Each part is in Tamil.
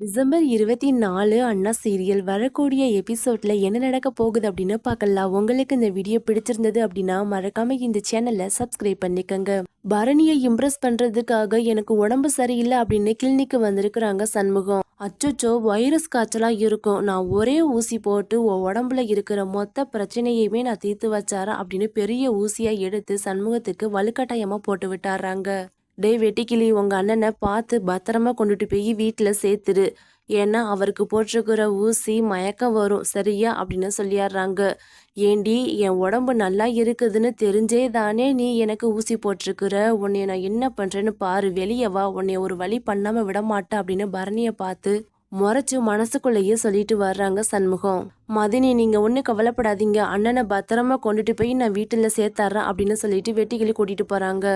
டிசம்பர் இருபத்தி நாலு அண்ணா சீரியல் வரக்கூடிய எபிசோட்ல என்ன நடக்க போகுது அப்படின்னு பார்க்கலாம். உங்களுக்கு இந்த வீடியோ பிடிச்சிருந்தது அப்படின்னா மறக்காம இந்த சேனலை சப்ஸ்கிரைப் பண்ணிக்கோங்க. பரணியை இம்ப்ரெஸ் பண்றதுக்காக எனக்கு உடம்பு சரியில்லை அப்படின்னு கிளினிக்கு வந்திருக்கிறாங்க சண்முகம். அச்சோச்சோ வைரஸ் காய்ச்சலா இருக்கும். நான் ஒரே ஊசி போட்டு உடம்புல இருக்கிற மொத்த பிரச்சனையுமே நான் தீர்த்து வச்சாரா அப்படின்னு பெரிய ஊசியா எடுத்து சண்முகத்துக்கு வலுக்கட்டாயமா போட்டு விட்டாராங்க. டேய் வெட்டிக்கிளி உங்கள் அண்ணனை பார்த்து பத்திரமா கொண்டுட்டு போய் வீட்டில் சேர்த்துரு ஏன்னா அவருக்கு போட்டிருக்கிற ஊசி மயக்கம் வரும். சரியா? அப்படின்னு சொல்லிடுறாங்க ஏண்டி என் உடம்பு நல்லா இருக்குதுன்னு தெரிஞ்சே தானே நீ எனக்கு ஊசி போட்டிருக்கிற? உன்னை நான் என்ன பண்ணுறேன்னு பாரு. வெளியே வா. உன்னை ஒரு வழி பண்ணாமல் விட மாட்டேன் அப்படின்னு பரணியை பார்த்து முறைச்சு மனசுக்குள்ளேயே சொல்லிட்டு வர்றாங்க சண்முகம். மதினி நீங்கள் ஒன்றும் கவலைப்படாதீங்க. அண்ணனை பத்திரமா கொண்டுட்டு போய் நான் வீட்டில் சேர்த்தர்றேன் அப்படின்னு சொல்லிட்டு வெட்டிக்கிளி கூட்டிகிட்டு போகிறாங்க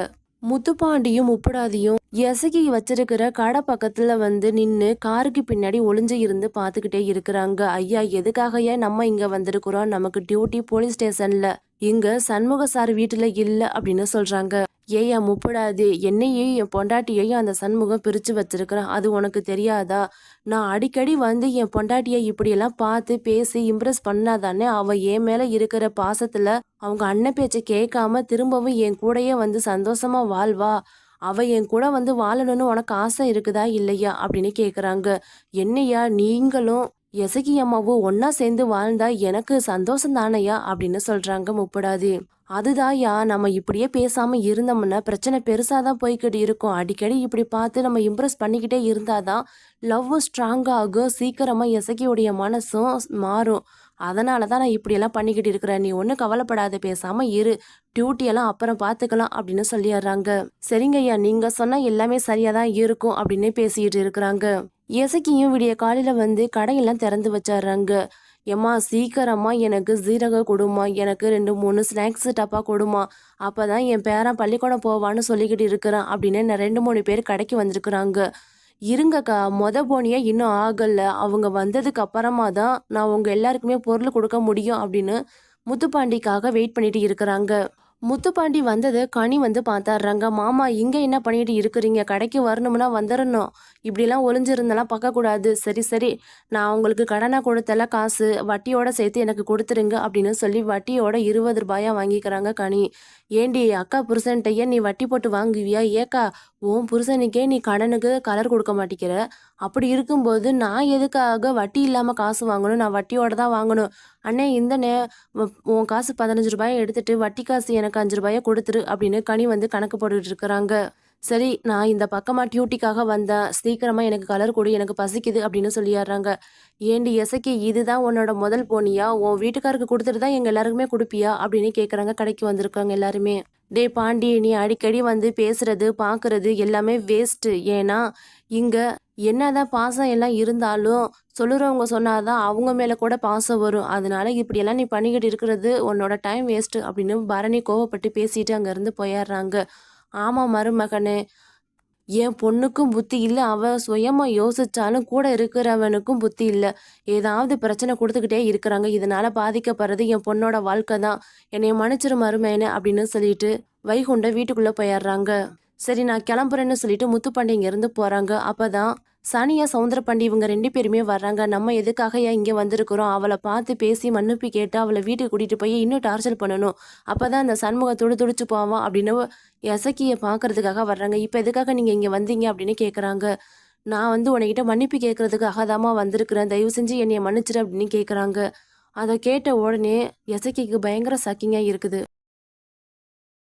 முத்துப்பாண்டியும் உப்படாதியும் எசகி வச்சிருக்கிற கடை பக்கத்துல வந்து நின்னு காருக்கு பின்னாடி ஒளிஞ்சு இருந்து பார்த்துக்கிட்டே இருக்கிறாங்க. ஐயா எதுக்காகயே நம்ம இங்க வந்திருக்கிறோம்? நமக்கு டியூட்டி போலீஸ் ஸ்டேஷன்ல இங்க சண்முக சார் வீட்டுல இல்ல அப்படின்னு சொல்றாங்க. ஏயா முப்படாது. என்னையும் என் பொண்டாட்டியையும் அந்த சண்முகம் பிரித்து வச்சிருக்கிறான் அது உனக்கு தெரியாதா? நான் அடிக்கடி வந்து என் பொண்டாட்டியை இப்படியெல்லாம் பார்த்து பேசி இம்ப்ரெஸ் பண்ணாதானே அவள் என் மேலே இருக்கிற பாசத்தில் அவங்க அண்ணன் பேச்சை கேட்காம திரும்பவும் என் கூடயே வந்து சந்தோஷமாக வாழ்வா? அவள் என் கூட வந்து வாழணும்னு உனக்கு ஆசை இருக்குதா இல்லையா? அப்படின்னு கேட்குறாங்க என்னையா நீங்களும் எசகி அம்மாவும் ஒன்னா சேர்ந்து வாழ்ந்தா எனக்கு சந்தோஷம் தானையா அப்படின்னு சொல்றாங்க முப்படாது. அதுதான்யா நம்ம இப்படியே பேசாம இருந்தோம்னா பிரச்சனை பெருசாதான் போய்கிட்டு இருக்கும். அடிக்கடி இப்படி பார்த்து நம்ம இம்ப்ரெஸ் பண்ணிக்கிட்டே இருந்தாதான் லவ் ஸ்ட்ராங் ஆகும் சீக்கிரமா எசகியோடைய மனசும் மாறும். அதனால தான் நான் இப்படியெல்லாம் பண்ணிக்கிட்டு இருக்கிறேன். நீ ஒன்றும் கவலைப்படாத பேசாமல் இரு. டியூட்டியெல்லாம் அப்புறம் பார்த்துக்கலாம் அப்படின்னு சொல்லிடுறாங்க. சரிங்க ஐயா நீங்கள் சொன்னால் எல்லாமே சரியாக தான் இருக்கும் அப்படின்னு பேசிக்கிட்டு இருக்கிறாங்க. எசக்கியும் விடிய காலையில் வந்து கடையெல்லாம் திறந்து வச்சிடுறாங்க. ஏம்மா சீக்கிரமா எனக்கு சீரக கொடுமா எனக்கு ரெண்டு மூணு ஸ்நாக்ஸ் டப்பா கொடுமா அப்பதான் என் பேரன் பள்ளிக்கூடம் போவான்னு சொல்லிக்கிட்டு இருக்கிறான் அப்படின்னு நான் ரெண்டு மூணு பேர் கடைக்கு வந்திருக்கிறாங்க. இருங்கக்கா மொத போனியே இன்னும் ஆகல. அவங்க வந்ததுக்கு அப்புறமா தான் நான் உங்க எல்லாருக்குமே பொருள் கொடுக்க முடியும் அப்படின்னு முத்துப்பாண்டிக்காக வெயிட் பண்ணிட்டு இருக்கிறாங்க. முத்துப்பாண்டி வந்தது கனி வந்து பார்த்தாடுறாங்க மாமா இங்கே என்ன பண்ணிட்டு இருக்கிறீங்க? கடைக்கு வரணும்னா வந்துடணும் இப்படிலாம் ஒளிஞ்சிருந்தெல்லாம் பார்க்கக்கூடாது. சரி சரி. நான் உங்களுக்கு கடனாக கொடுத்தல காசு. வட்டியோட சேர்த்து எனக்கு கொடுத்துருங்க அப்படின்னு சொல்லி வட்டியோட இருபது ரூபாயா வாங்கிக்கிறாங்க கனி. ஏண்டி அக்கா புருஷன்ட்டையே நீ வட்டி போட்டு வாங்குவியா? ஏக்கா உன் புருஷனுக்கே நீ கடனுக்கு கலர் கொடுக்க மாட்டேங்கிற. அப்படி இருக்கும்போது நான் எதுக்காக வட்டி இல்லாமல் காசு வாங்கணும்? நான் வட்டியோட தான் வாங்கணும். அண்ணே இந்த நே உன் காசு பதினஞ்சு ரூபாயை எடுத்துட்டு வட்டி காசு எனக்கு அஞ்சு ரூபாயை கொடுத்துரு அப்படின்னு கனி வந்து கணக்கு போட்டுட்டு இருக்கிறாங்க. சரி நான் இந்த பக்கமாக டியூட்டிக்காக வந்தேன் சீக்கிரமாக எனக்கு கலர் கொடு எனக்கு பசிக்குது அப்படின்னு சொல்லிடுறாங்க ஏண்டி எசக்கி இதுதான் உன்னோட முதல் போனியா? உன் வீட்டுக்காருக்கு கொடுத்துட்டு தான் எங்கள் எல்லாருக்குமே கொடுப்பியா? அப்படின்னு கேட்குறாங்க கடைக்கு வந்திருக்காங்க எல்லாருமே. டே பாண்டி நீ அடிக்கடி வந்து பேசுறது பார்க்கறது எல்லாமே வேஸ்ட்டு ஏன்னா இங்கே என்னதான் பாசம் எல்லாம் இருந்தாலும் சொல்லுறவங்க சொன்னாதான் அவங்க மேலே கூட பாசம் வரும். அதனால இப்படியெல்லாம் நீ பண்ணிக்கிட்டு இருக்கிறது உன்னோட டைம் வேஸ்ட்டு அப்படின்னு பரணி கோவப்பட்டு பேசிட்டு அங்கேருந்து போயிடுறாங்க. ஆமாம் மருமகனே என் பொண்ணுக்கும் புத்தி இல்லை. அவ சுயமா யோசிச்சாலும் கூட இருக்கிறவனுக்கும் புத்தி இல்லை. ஏதாவது பிரச்சனை கொடுத்துக்கிட்டே இருக்கிறாங்க. இதனால பாதிக்கப்படுறது என் பொண்ணோட வாழ்க்கை தான். என்னை மன்னிச்சிரு மருமேனே அப்படின்னு சொல்லிட்டு வைகுண்ட வீட்டுக்குள்ள போயிடுறாங்க. சரி நான் கிளம்புறேன்னு சொல்லிட்டு முத்துப்பாண்டி போகிறாங்க அப்போ தான் சனியா சவுந்தரபாண்டி இவங்க ரெண்டு பேருமே வர்றாங்க. நம்ம எதுக்காக ஏன் இங்கே வந்திருக்கிறோம்? அவளை பார்த்து பேசி மன்னிப்பு கேட்டு அவளை வீட்டுக்கு கூட்டிகிட்டு போய் இன்னும் டார்ச்சர் பண்ணணும். அப்போ தான் அந்த சண்முகம் துடு துடிச்சு போவான் அப்படின்னு எசக்கியை பார்க்கறதுக்காக வர்றாங்க. இப்போ எதுக்காக நீங்கள் இங்கே வந்தீங்க அப்படின்னு கேட்குறாங்க நான் வந்து உன்கிட்ட மன்னிப்பு கேட்கறதுக்காக தாமா வந்திருக்கிறேன். தயவு செஞ்சு என்னைய மன்னிச்சிரு அப்படின்னு கேட்குறாங்க அதை கேட்ட உடனே எசக்கிக்கு பயங்கர சக்கிங்காக இருக்குது.